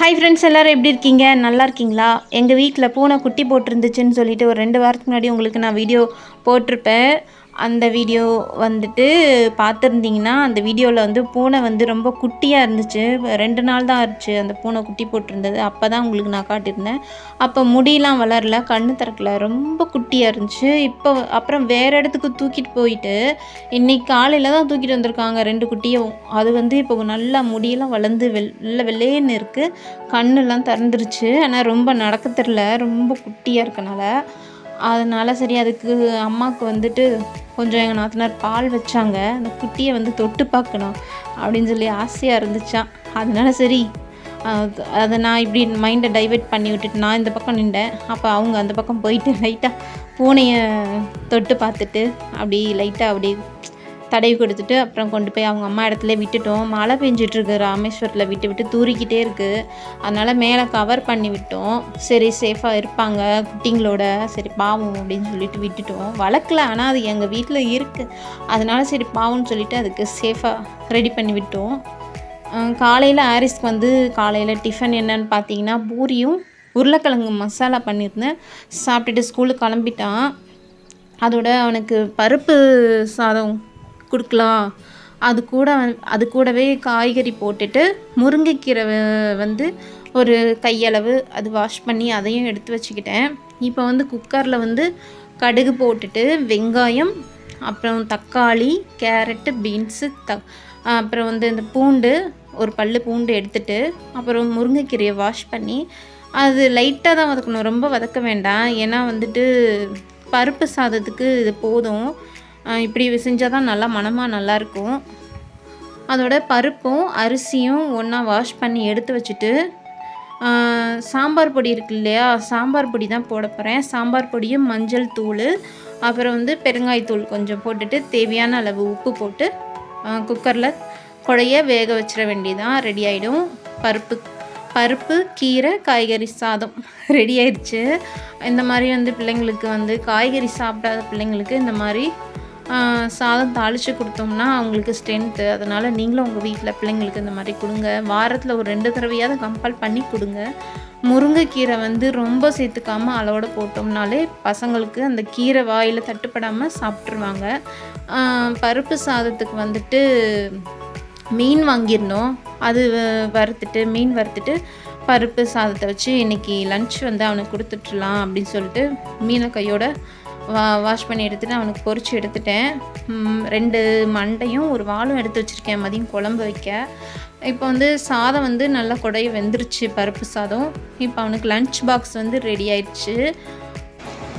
Hi friends எல்லோரும் எப்படி இருக்கீங்க? நல்லா இருக்கீங்களா? எங்கள் வீட்டில் பூனை குட்டி போட்டிருந்துச்சுன்னு சொல்லிட்டு ஒரு ரெண்டு வாரத்துக்கு முன்னாடி உங்களுக்கு நான் வீடியோ போட்டிருப்பேன். அந்த வீடியோ வந்துட்டு பார்த்துருந்தீங்கன்னா அந்த வீடியோவில் வந்து பூனை வந்து ரொம்ப குட்டியாக இருந்துச்சு. ரெண்டு நாள் தான் ஆச்சு அந்த பூனை குட்டி போட்டிருந்தது. அப்போ தான் உங்களுக்கு நான் காட்டியிருந்தேன். அப்போ முடியெலாம் வளரல கண்ணு திறக்கல. ரொம்ப குட்டியாக இருந்துச்சு. இப்போ அப்புறம் வேறு இடத்துக்கு தூக்கிட்டு போயிட்டு இன்னைக்கு காலையில் தான் தூக்கிட்டு வந்திருக்காங்க ரெண்டு குட்டியும். அது வந்து இப்போ நல்லா முடியெல்லாம் வளர்ந்து வெள்ளை வெள்ளையன்னு இருக்குது கண்ணெல்லாம் திறந்துருச்சு. ஆனால் ரொம்ப நடக்க தெரில ரொம்ப குட்டியாக இருக்கனால. அதனால சரி அதுக்கு அம்மாவுக்கு வந்துட்டு கொஞ்சம் எங்கள் நாத்தனார் பால் வச்சாங்க. அந்த குட்டியை வந்து தொட்டு பார்க்கணும் அப்படின்னு சொல்லி ஆசையாக இருந்துச்சான் அதனால சரி அதை நான் இப்படி மைண்டை டைவெர்ட் பண்ணி விட்டுட்டு நான் இந்த பக்கம் நின்றேன். அப்போ அவங்க அந்த பக்கம் போயிட்டு லைட்டாக பூனையை தொட்டு பார்த்துட்டு அப்படி லைட்டாக அப்படி தடவி கொடுத்துட்டு அப்புறம் கொண்டு போய் அவங்க அம்மா இடத்துல விட்டுட்டோம். மழை பெஞ்சிட்ருக்கு. ராமேஸ்வரத்தில் விட்டு விட்டு தூரிக்கிட்டே இருக்குது அதனால் மேலே கவர் பண்ணி விட்டோம். சரி சேஃபாக இருப்பாங்க. குட்டிங்களோட சரி பாவம் அப்படின்னு சொல்லிட்டு விட்டுட்டோம். வளர்க்கல ஆனால் அது எங்கள் வீட்டில் இருக்குது அதனால் சரி பாவம்னு சொல்லிட்டு அதுக்கு சேஃபாக ரெடி பண்ணி விட்டோம். காலையில் ஆரிஸ்க்கு வந்து காலையில் டிஃபன் என்னன்னு பார்த்தீங்கன்னா பூரியும் உருளைக்கிழங்கு மசாலா பண்ணியிருந்தேன். சாப்பிட்டுட்டு ஸ்கூலுக்கு கிளம்பிட்டான். அதோட அவனுக்கு பருப்பு சாதம் கொடுக்கலாம். அது கூட அது கூடவே காய்கறி போட்டுட்டு முருங்கைக்கீரை வந்து ஒரு கையளவு அது வாஷ் பண்ணி அதையும் எடுத்து வச்சுக்கிட்டேன். இப்போ வந்து குக்கரில் வந்து கடுகு போட்டுட்டு வெங்காயம் அப்புறம் தக்காளி கேரட்டு பீன்ஸு த அப்புறம் வந்து இந்த பூண்டு ஒரு பல்லு பூண்டு எடுத்துட்டு அப்புறம் முருங்கைக்கீரையை வாஷ் பண்ணி அது லைட்டாக தான் வதக்கணும். ரொம்ப வதக்க வேண்டாம். ஏன்னா வந்துட்டு பருப்பு சாதத்துக்கு இது போதும். இப்படி செஞ்சால் தான் நல்லா மணமாக நல்லாயிருக்கும் அதோட பருப்பும் அரிசியும் ஒன்றா வாஷ் பண்ணி எடுத்து வச்சுட்டு சாம்பார் பொடி இருக்கு இல்லையா? சாம்பார் பொடி தான் போட போகிறேன் சாம்பார் பொடியும் மஞ்சள் தூள் அப்புறம் வந்து பெருங்காயத்தூள் கொஞ்சம் போட்டுட்டு தேவையான அளவு உப்பு போட்டு குக்கரில் குழைய வேக வச்சிட வேண்டியதான் ரெடி ஆகிடும் பருப்பு பருப்பு கீரை காய்கறி சாதம் ரெடி ஆயிடுச்சு. இந்த மாதிரி வந்து பிள்ளைங்களுக்கு வந்து காய்கறி சாப்பிடாத பிள்ளைங்களுக்கு இந்த மாதிரி சாதம் தாளித்து கொடுத்தோம்னா அவங்களுக்கு ஸ்ட்ரென்த்து அதனால் நீங்களும் உங்கள் வீட்டில் பிள்ளைங்களுக்கு இந்த மாதிரி கொடுங்க. வாரத்தில் ஒரு ரெண்டு தடவையாவது கம்பல் பண்ணி கொடுங்க. முருங்கைக்கீரை வந்து ரொம்ப சேர்த்துக்காமல் அளவோட போட்டோம்னாலே பசங்களுக்கு அந்த கீரை வாயில் தட்டுப்படாமல் சாப்பிட்ருவாங்க பருப்பு சாதத்துக்கு வந்துட்டு மீன் வாங்கியிருந்தோம். அது வறுத்துட்டு மீன் வறுத்துட்டு பருப்பு சாதத்தை வச்சு இன்றைக்கி லன்ச் வந்து அவனுக்கு கொடுத்துட்றலாம் அப்படின்னு சொல்லிட்டு மீனை கையோட வா வாஷ் பண்ணி எடுத்துட்டு அவனுக்கு பொறிச்சு எடுத்துட்டேன். ரெண்டு மண்டையும் ஒரு வாலும் எடுத்து வச்சுருக்கேன் மதியம் குழம்பு வைக்க. இப்போ வந்து சாதம் வந்து நல்லா குடைய வெந்துருச்சு பருப்பு சாதம். இப்போ அவனுக்கு லன்ச் பாக்ஸ் வந்து ரெடி ஆயிடுச்சு.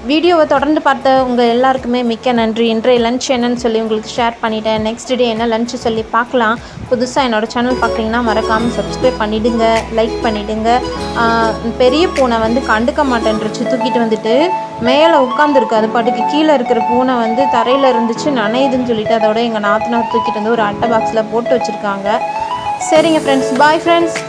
வீடியோவை தொடர்ந்து பார்த்த உங்கள் எல்லாருக்குமே மிக்க நன்றி. இன்றைய லன்ச் என்னன்னு சொல்லி உங்களுக்கு ஷேர் பண்ணிட்டேன். நெக்ஸ்ட் டே என்ன லன்ச் சொல்லி பார்க்கலாம். புதுசாக என்னோடய சேனல் பார்க்குறீங்கன்னா மறக்காமல் சப்ஸ்கிரைப் பண்ணிவிடுங்க லைக் பண்ணிவிடுங்க பெரிய பூனை வந்து கண்டுக்க மாட்டேன்ருச்சு. தூக்கிட்டு வந்துட்டு மேலே உட்காந்துருக்கு அது பாட்டுக்கு கீழே இருக்கிற பூனை வந்து தரையில் இருந்துச்சு நனையுதுன்னு சொல்லிட்டு அதோட எங்கள் நாத்தனார் தூக்கிட்டு வந்து ஒரு அட்டை பாக்ஸில் போட்டு வச்சுருக்காங்க. சரிங்க ஃப்ரெண்ட்ஸ் பாய் ஃப்ரெண்ட்ஸ்